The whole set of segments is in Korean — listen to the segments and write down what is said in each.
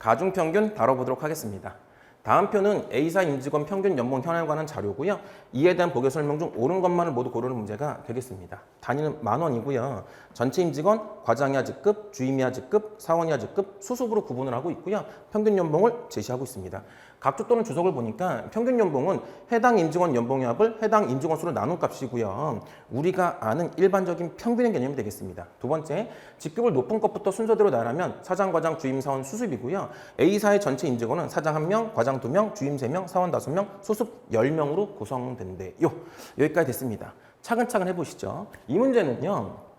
가중평균 다뤄보도록 하겠습니다. 다음 표는 A사 임직원 평균 연봉 관한 자료고요. 이에 대한 보기 설명 중 옳은 것만을 모두 고르는 문제가 되겠습니다. 단위는 만 원이고요. 전체 임직원, 과장 이하 직급, 주임 이하 직급, 사원 이하 직급, 수습으로 구분을 하고 있고요. 평균 연봉을 제시하고 있습니다. 각주 또는 주석을 보니까 평균 연봉은 해당 임직원 연봉의 합을 해당 임직원 수로 나눈 값이고요. 우리가 아는 일반적인 평균의 개념이 되겠습니다. 두 번째, 직급을 높은 것부터 순서대로 나열하면 사장, 과장, 주임, 사원, 수습이고요. A사의 전체 임직원은 사장 1명, 과장 2명, 주임 3명, 사원 5명, 수습 10명으로 구성된대요. 여기까지 됐습니다. 차근차근 해보시죠. 이 문제는요.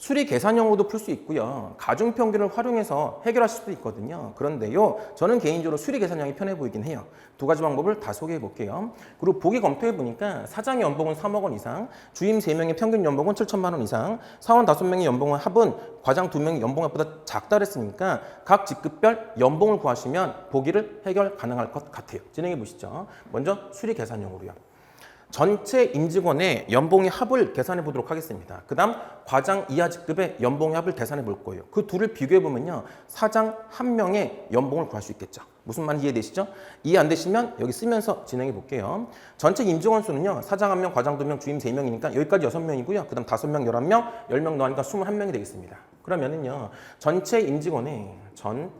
수리 계산형으로도 풀 수 있고요. 가중 평균을 활용해서 해결하실 수도 있거든요. 그런데요, 저는 개인적으로 수리 계산형이 편해 보이긴 해요. 두 가지 방법을 다 소개해 볼게요. 그리고 보기 검토해 보니까 사장의 연봉은 3억 원 이상, 주임 3명의 평균 연봉은 7천만 원 이상, 사원 5명의 연봉의 합은 과장 2명의 연봉합보다 작다 그랬으니까 각 직급별 연봉을 구하시면 보기를 해결 가능할 것 같아요. 진행해 보시죠. 먼저 수리 계산형으로요. 전체 임직원의 연봉의 합을 계산해 보도록 하겠습니다. 그 다음 과장 이하 직급의 연봉의 합을 계산해 볼 거예요. 그 둘을 비교해 보면요. 사장 한 명의 연봉을 구할 수 있겠죠. 무슨 말인지 이해되시죠? 이해 안 되시면 여기 쓰면서 진행해 볼게요. 전체 임직원 수는요. 사장 한 명, 과장 두 명, 주임 세 명이니까 여기까지 여섯 명이고요. 그 다음 다섯 명, 열한 명, 열명 더하니까 스물한 명이 되겠습니다. 그러면은요. 전체 임직원의 전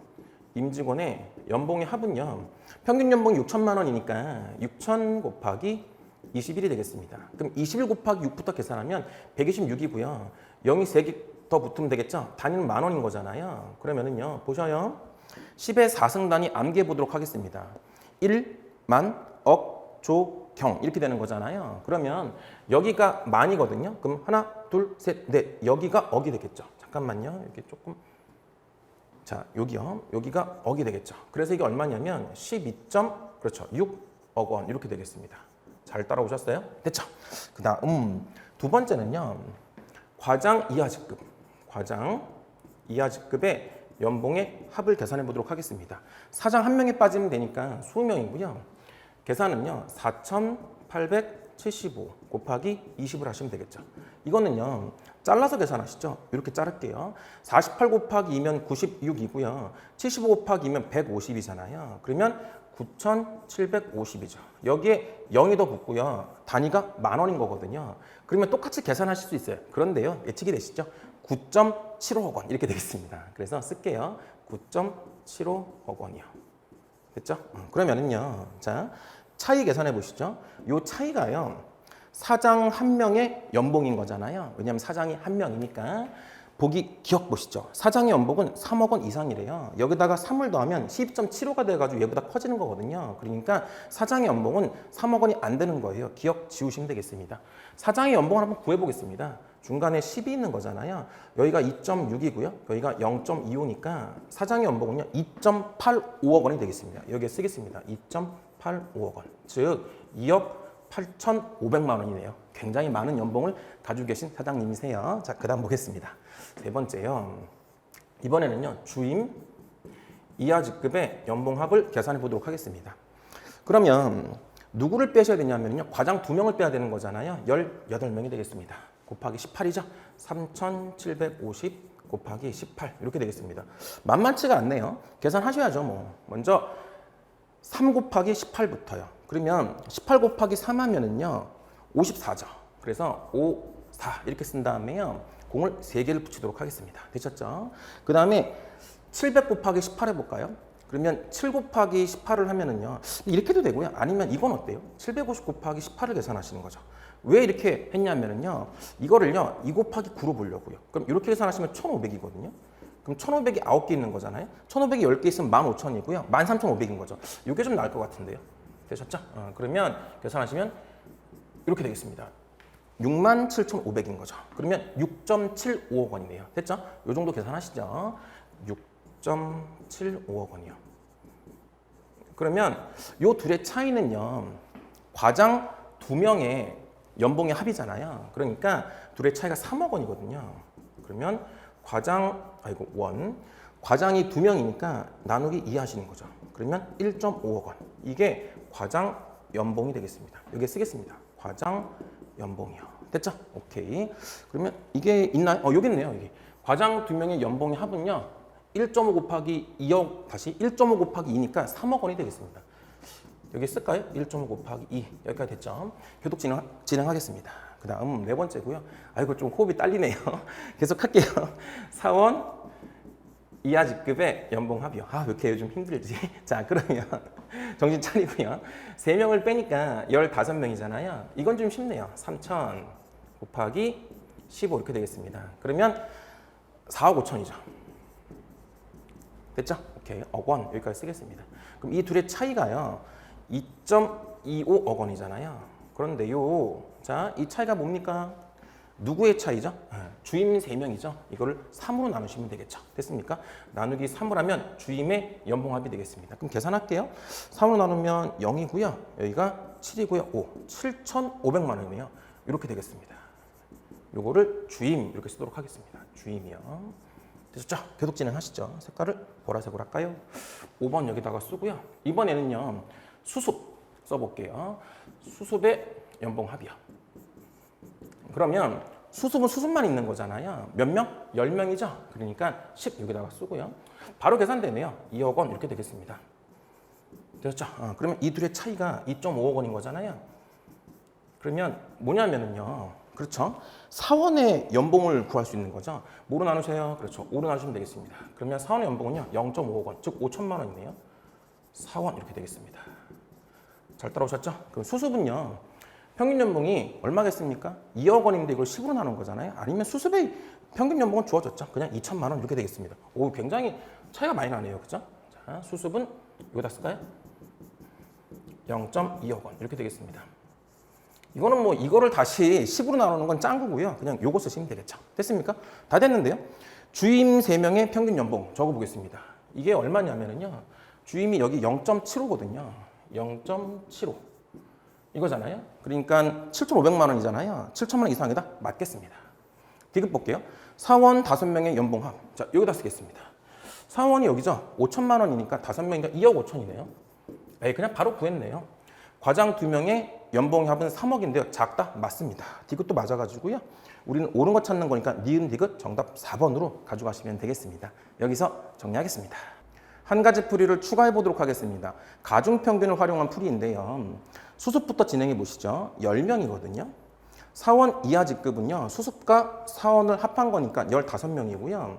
임직원의 연봉의 합은요. 평균 연봉이 6천만 원이니까 6천 곱하기 21이 되겠습니다. 그럼 21 곱하기 6부터 계산하면 126이고요. 0이 3개 더 붙으면 되겠죠? 단위는 만 원인 거잖아요. 그러면은요, 보셔요. 10의 4승 단위 암기해 보도록 하겠습니다. 1, 만, 억, 조, 경 이렇게 되는 거잖아요. 그러면 여기가 만이거든요. 그럼 하나, 둘, 셋, 넷. 여기가 억이 되겠죠. 잠깐만요. 이렇게 조금 자, 여기요. 여기가 억이 되겠죠. 그래서 이게 얼마냐면 12. 그렇죠. 6억 원 이렇게 되겠습니다. 잘 따라오셨어요? 됐죠? 그 다음 두 번째는요. 과장 이하 직급. 과장 이하 직급의 연봉의 합을 계산해 보도록 하겠습니다. 사장 한 명에 빠지면 되니까 20명이고요. 계산은요. 4,875 곱하기 20을 하시면 되겠죠. 이거는요. 잘라서 계산하시죠. 이렇게 자를게요. 48 곱하기 2면 96이고요. 75 곱하기 2면 150이잖아요. 그러면 9,750이죠. 여기에 0이 더 붙고요. 단위가 만 원인 거거든요. 그러면 똑같이 계산하실 수 있어요. 그런데요. 예측이 되시죠? 9.75억 원 이렇게 되겠습니다. 그래서 쓸게요. 9.75억 원이요. 됐죠? 음, 그러면은요. 자, 차이 계산해 보시죠. 요 차이가요. 사장 한 명의 연봉인 거잖아요. 왜냐하면 사장이 한 명이니까. 보기 기억 보시죠. 사장의 연봉은 3억 원 이상이래요. 여기다가 3을 더하면 12.75가 돼가지고 얘보다 커지는 거거든요. 그러니까 사장의 연봉은 3억 원이 안 되는 거예요. 기억 지우시면 되겠습니다. 사장의 연봉을 한번 구해보겠습니다. 중간에 10이 있는 거잖아요. 여기가 2.6이고요. 여기가 0.25니까 사장의 연봉은요 2.85억 원이 되겠습니다. 여기에 쓰겠습니다. 2.85억 원. 즉 2억 8,500만 원이네요. 굉장히 많은 연봉을 가지고 계신 사장님이세요. 자, 그 다음 보겠습니다. 세 번째요. 이번에는요, 주임 이하 직급의 연봉합을 계산해 보도록 하겠습니다. 그러면 누구를 빼셔야 되냐면요. 과장 두 명을 빼야 되는 거잖아요. 18명이 되겠습니다. 곱하기 18이죠. 3,750 곱하기 18 이렇게 되겠습니다. 만만치가 않네요. 계산하셔야죠, 뭐. 먼저 3 곱하기 18부터요. 그러면 18 곱하기 3 하면은요. 54죠. 그래서 5, 4 이렇게 쓴 다음에요. 공을 3개를 붙이도록 하겠습니다. 되셨죠? 그 다음에 700 곱하기 18 해볼까요? 그러면 7 곱하기 18을 하면은요. 이렇게도 되고요. 아니면 이건 어때요? 750 곱하기 18을 계산하시는 거죠. 왜 이렇게 했냐면은요. 이거를요. 2 곱하기 9로 보려고요. 그럼 이렇게 계산하시면 1500이거든요. 그럼 1500이 9개 있는 거잖아요. 1500이 10개 있으면 15,000이고요. 13,500인 거죠. 이게 좀 나을 것 같은데요. 되셨죠? 어, 그러면 계산하시면 이렇게 되겠습니다. 67,500인 거죠. 그러면 6.75억 원이네요. 됐죠? 이 정도 계산하시죠. 6.75억 원이요. 그러면 이 둘의 차이는요. 과장 두 명의 연봉의 합이잖아요. 그러니까 둘의 차이가 3억 원이거든요. 그러면 과장 아이고 원 과장이 두 명이니까 나누기 2 하시는 거죠. 그러면 1.5억 원. 이게 과장 연봉이 되겠습니다. 여기에 쓰겠습니다. 과장 연봉이요. 됐죠? 오케이. 그러면 이게 있나요? 어, 여기 있네요. 여기. 과장 두 명의 연봉의 합은요. 1.5 곱하기 2억 다시 1.5 곱하기 2니까 3억 원이 되겠습니다. 여기 쓸까요? 1.5 곱하기 2 여기까지 됐죠? 교독 진행, 진행하겠습니다. 그 다음 네 번째고요. 아이고 좀 호흡이 딸리네요. 계속 할게요. 사원 이하 직급의 연봉 합이요. 아, 왜 이렇게 요즘 힘들지? 자, 그러면 정신 차리고요. 3명을 빼니까 15명이잖아요. 이건 좀 쉽네요. 3천 곱하기 15 이렇게 되겠습니다. 그러면 4억 5천이죠. 됐죠? 오케이. 억원 여기까지 쓰겠습니다. 그럼 이 둘의 차이가요. 2.25억 원이잖아요. 그런데요. 자, 이 차이가 뭡니까? 누구의 차이죠? 예, 주임 3명이죠. 이거를 3으로 나누시면 되겠죠. 됐습니까? 나누기 3을 하면 주임의 연봉합이 되겠습니다. 그럼 계산할게요. 3으로 나누면 0이고요. 여기가 7이고요. 5. 7,500만 원이네요. 이렇게 되겠습니다. 요거를 주임 이렇게 쓰도록 하겠습니다. 주임이요. 되셨죠? 계속 진행하시죠. 색깔을 보라색으로 할까요? 5번 여기다가 쓰고요. 이번에는요. 수습 써볼게요. 수습의 연봉 합이요. 그러면 수습은 수습만 있는 거잖아요. 몇 명? 10명이죠? 그러니까 10 여기다가 쓰고요. 바로 계산되네요. 2억 원 이렇게 되겠습니다. 되셨죠? 어, 그러면 이 둘의 차이가 2.5억 원인 거잖아요. 그러면 뭐냐면은요. 그렇죠? 사원의 연봉을 구할 수 있는 거죠. 뭐로 나누세요? 그렇죠. 5로 나누시면 되겠습니다. 그러면 사원의 연봉은요. 0.5억 원, 즉 5천만 원이네요. 사원 이렇게 되겠습니다. 잘 따라오셨죠? 그럼 수습은요. 평균 연봉이 얼마겠습니까? 2억 원인데 이걸 10으로 나눈 거잖아요. 아니면 수습의 평균 연봉은 주어졌죠. 그냥 2천만 원 이렇게 되겠습니다. 오, 굉장히 차이가 많이 나네요. 그죠? 자, 수습은 여기다 쓸까요? 0.2억 원 이렇게 되겠습니다. 이거는 뭐 이거를 다시 10으로 나누는 건 짱구고요. 그냥 요거 쓰시면 되겠죠. 됐습니까? 다 됐는데요. 주임 3명의 평균 연봉 적어 보겠습니다. 이게 얼마냐면은요. 주임이 여기 0.75거든요. 0.75. 이거잖아요. 그러니까 7,500만 원이잖아요. 7천만 원 이상이다? 맞겠습니다. 디귿 볼게요. 사원 5명의 연봉합. 자, 여기다 쓰겠습니다. 사원이 여기죠. 5천만 원이니까 5명이니까 2억 5천이네요. 에이, 그냥 바로 구했네요. 과장 2명의 연봉 합은 3억인데요. 작다? 맞습니다. 디귿도 맞아가지고요. 우리는 옳은 거 찾는 거니까 니은 디귿 정답 4번으로 가져가시면 되겠습니다. 여기서 정리하겠습니다. 한 가지 풀이를 추가해 보도록 하겠습니다. 가중평균을 활용한 풀이인데요. 수습부터 진행해 보시죠. 10명이거든요. 사원 이하 직급은요. 수습과 사원을 합한 거니까 15명이고요.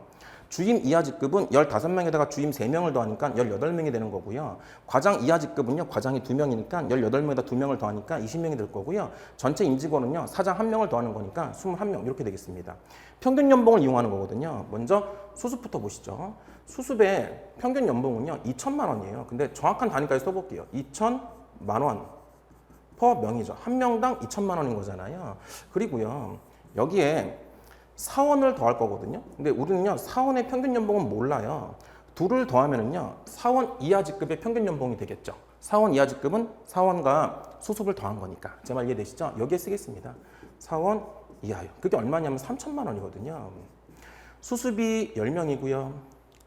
주임 이하 직급은 15명에다가 주임 3명을 더하니까 18명이 되는 거고요. 과장 이하 직급은요. 과장이 2명이니까 18명에다 2명을 더하니까 20명이 될 거고요. 전체 임직원은요. 사장 1명을 더하는 거니까 21명 이렇게 되겠습니다. 평균 연봉을 이용하는 거거든요. 먼저 수습부터 보시죠. 수습의 평균 연봉은요. 2천만 원이에요. 근데 정확한 단위까지 써볼게요. 2천만 원. 퍼 명이죠. 한 명당 2천만 원인 거잖아요. 그리고요. 여기에 사원을 더할 거거든요. 근데 우리는요. 사원의 평균 연봉은 몰라요. 둘을 더하면은요. 사원 이하 직급의 평균 연봉이 되겠죠. 사원 이하 직급은 사원과 수습을 더한 거니까. 제 말 이해되시죠? 여기에 쓰겠습니다. 사원 이하요. 그게 얼마냐면 3천만 원이거든요. 수습이 10명이고요.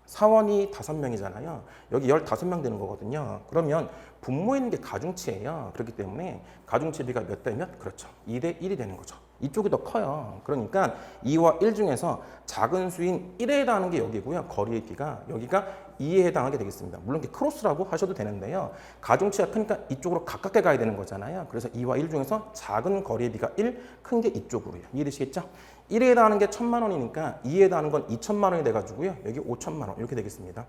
사원이 5명이잖아요. 여기 15명 되는 거거든요. 그러면 분모에 있는 게 가중치예요. 그렇기 때문에 가중치비가 몇 대 몇? 그렇죠. 2대 1이 되는 거죠. 이쪽이 더 커요. 그러니까 2와 1 중에서 작은 수인 1에 해당하는 게 여기고요. 거리의 비가 여기가 2에 해당하게 되겠습니다. 물론 이게 크로스라고 하셔도 되는데요. 가중치가 크니까 이쪽으로 가깝게 가야 되는 거잖아요. 그래서 2와 1 중에서 작은 거리의 비가 1, 큰 게 이쪽으로요. 이해되시겠죠? 1에 해당하는 게 1천만 원이니까 2에 해당하는 건 2천만 원이 돼가지고요. 여기 5천만 원 이렇게 되겠습니다.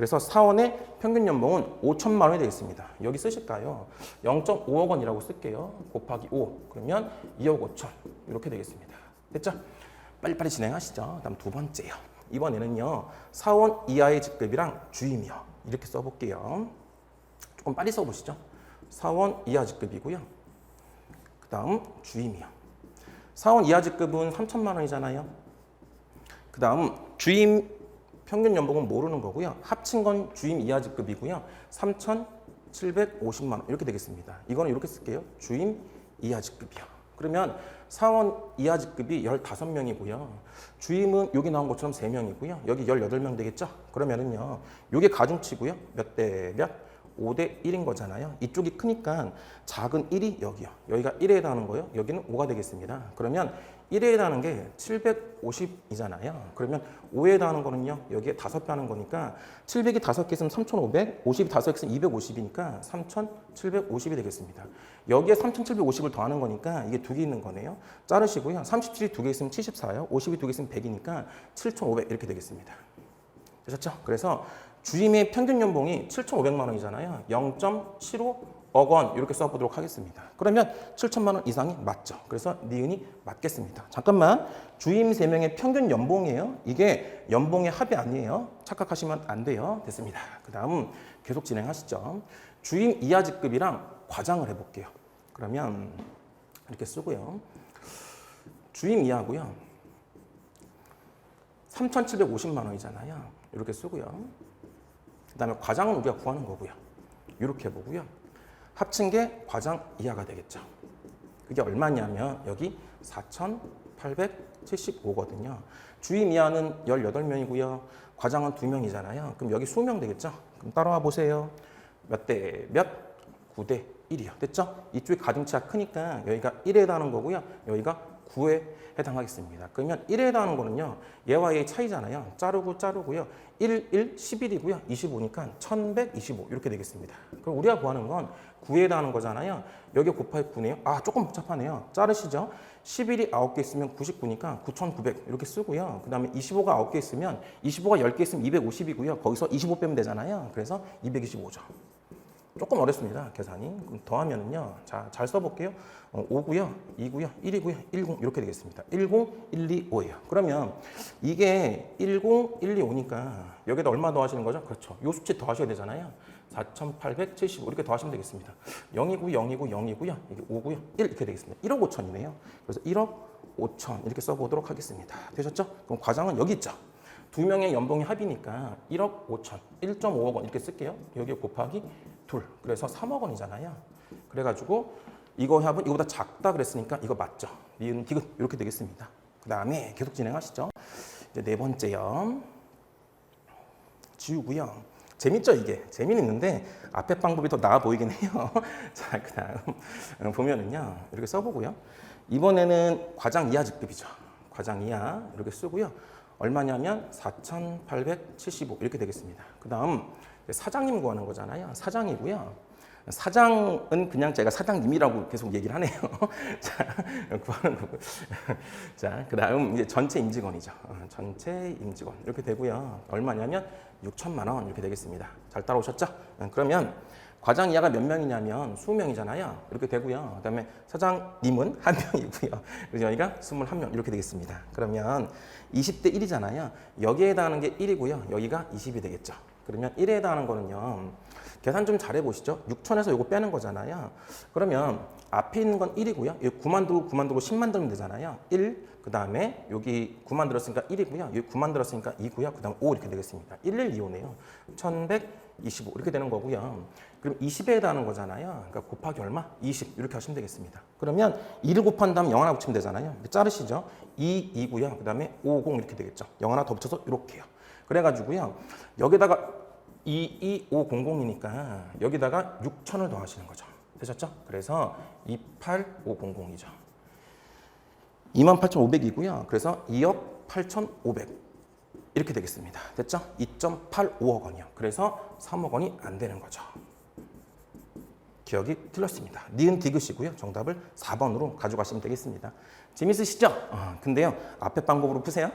그래서 사원의 평균 연봉은 5천만 원이 되겠습니다. 여기 쓰실까요? 0.5억 원이라고 쓸게요. 곱하기 5. 그러면 2억 5천 이렇게 되겠습니다. 됐죠? 빨리빨리 진행하시죠. 다음 두 번째요. 이번에는요. 사원 이하의 직급이랑 주임이요. 이렇게 써볼게요. 조금 빨리 써보시죠. 사원 이하 직급이고요. 그 다음 주임이요. 사원 이하 직급은 3천만 원이잖아요. 그 다음 주임 평균 연봉은 모르는 거고요. 합친 건 주임 이하 직급이고요. 3,750만 원 이렇게 되겠습니다. 이거는 이렇게 쓸게요. 주임 이하 직급이요. 그러면 사원 이하 직급이 15명이고요. 주임은 여기 나온 것처럼 3명이고요. 여기 18명 되겠죠? 그러면은요. 요게 가중치고요. 몇 대 몇? 5대 1인 거잖아요. 이쪽이 크니까 작은 1이 여기요. 여기가 1에 해당하는 거예요. 여기는 5가 되겠습니다. 그러면 1에 해당하는 게 750이잖아요. 그러면 5에 해당하는 거는요. 여기에 5배 하는 거니까 700이 5개 있으면 3,500, 50이 5개 있으면 250이니까 3,750이 되겠습니다. 여기에 3,750을 더하는 거니까 이게 두 개 있는 거네요. 자르시고요. 37이 두 개 있으면 74요. 50이 두 개 있으면 100이니까 7,500 이렇게 되겠습니다. 되셨죠? 그래서 주임의 평균 연봉이 7,500만 원이잖아요. 0.75 억원 이렇게 써보도록 하겠습니다. 그러면 7천만 원 이상이 맞죠. 그래서 니은이 맞겠습니다. 잠깐만 주임 3명의 평균 연봉이에요. 이게 연봉의 합이 아니에요. 착각하시면 안 돼요. 됐습니다. 그 다음 계속 진행하시죠. 주임 이하 직급이랑 과장을 해볼게요. 그러면 이렇게 쓰고요. 주임 이하고요. 3,750만 원이잖아요. 이렇게 쓰고요. 그 다음에 과장은 우리가 구하는 거고요. 이렇게 보고요. 합친 게 과장 이하가 되겠죠. 그게 얼마냐면 여기 4,875거든요. 주임 이하는 18명이고요. 과장은 2명이잖아요. 그럼 여기 수명 되겠죠? 그럼 따라와 보세요. 몇 대 몇? 9대 1이요. 됐죠? 이쪽이 가중치가 크니까 여기가 1에 해당하는 거고요. 여기가 9에 해당하겠습니다. 그러면 1에 해당하는 거는요. 얘와 얘의 차이잖아요. 자르고 자르고요. 1, 1, 11이고요. 25니까 1125 이렇게 되겠습니다. 그럼 우리가 구하는 건 9에 해당하는 거잖아요. 여기 곱하기 9네요. 아 조금 복잡하네요. 자르시죠. 11이 9개 있으면 99니까 9900 이렇게 쓰고요. 그 다음에 25가 9개 있으면 25가 10개 있으면 250이고요. 거기서 25 빼면 되잖아요. 그래서 225죠. 조금 어렵습니다. 계산이. 그럼 더하면은요. 자, 잘 써볼게요. 어, 5고요, 2고요, 1이고요, 10 이렇게 되겠습니다. 10, 1, 2, 5예요. 그러면 이게 10, 1, 2, 5니까 여기다 얼마 더하시는 거죠? 그렇죠. 요 수치 더하셔야 되잖아요. 4,875 이렇게 더하시면 되겠습니다. 0이고 0이고 0이고요. 이게 5고요. 1 이렇게 되겠습니다. 1억 5천이네요. 그래서 1억 5천 이렇게 써보도록 하겠습니다. 되셨죠? 그럼 과장은 여기 있죠. 두 명의 연봉이 합이니까 1억 5천, 1.5억 원 이렇게 쓸게요. 여기 곱하기 둘. 그래서 3억 원이잖아요. 그래가지고 이거 합은 이거보다 작다 그랬으니까 이거 맞죠. 니은 디귿 이렇게 되겠습니다. 그 다음에 계속 진행하시죠. 이제 네 번째 요. 지우고요. 재밌죠 이게 재미는 있는데 앞에 방법이 더 나아 보이긴 해요. 자 그다음 보면은요 이렇게 써보고요. 이번에는 과장 이하 직급이죠. 과장 이하 이렇게 쓰고요. 얼마냐면 4,875 이렇게 되겠습니다. 그 다음 사장님 구하는 거잖아요. 사장이고요. 사장은 그냥 제가 사장님이라고 계속 얘기를 하네요. 자, 구하는 거고. 자, 그 다음 이제 전체 임직원이죠. 어, 전체 임직원. 이렇게 되고요. 얼마냐면 6천만 원 이렇게 되겠습니다. 잘 따라오셨죠? 어, 그러면 과장 이하가 몇 명이냐면 20명이잖아요. 이렇게 되고요. 그 다음에 사장님은 한 명이고요. 그래서 여기가 21명 이렇게 되겠습니다. 그러면 20대 1이잖아요. 여기에 해당하는 게 1이고요. 여기가 20이 되겠죠. 그러면 1에 해당하는 거는요. 계산 좀 잘해 보시죠. 6천에서 요거 빼는 거잖아요. 그러면 앞에 있는 건 1이고요. 여기 9만 들고 9만 들고 10만 들면 되잖아요. 1, 그 다음에 여기 9만 들었으니까 1이고요. 여기 9만 들었으니까 2고요. 그 다음 5 이렇게 되겠습니다. 1, 1, 2, 5네요. 1125 이렇게 되는 거고요. 그럼 20에 해당하는 거잖아요. 그러니까 곱하기 얼마? 20 이렇게 하시면 되겠습니다. 그러면 2를 곱한 다음 0 하나 붙이면 되잖아요. 자르시죠. 2, 2고요. 그 다음에 5, 0 이렇게 되겠죠. 0 하나 더 붙여서 이렇게요. 그래가지고요. 여기다가 22500이니까 여기다가 6천을 더하시는 거죠. 되셨죠? 그래서 28500이죠. 28,500이고요. 그래서 2억 8,500 이렇게 되겠습니다. 됐죠? 2.85억 원이요. 그래서 3억 원이 안 되는 거죠. 기억이 틀렸습니다. 니은 디귿이고요. 정답을 4번으로 가져가시면 되겠습니다. 재밌으시죠? 어, 근데요. 앞에 방법으로 푸세요.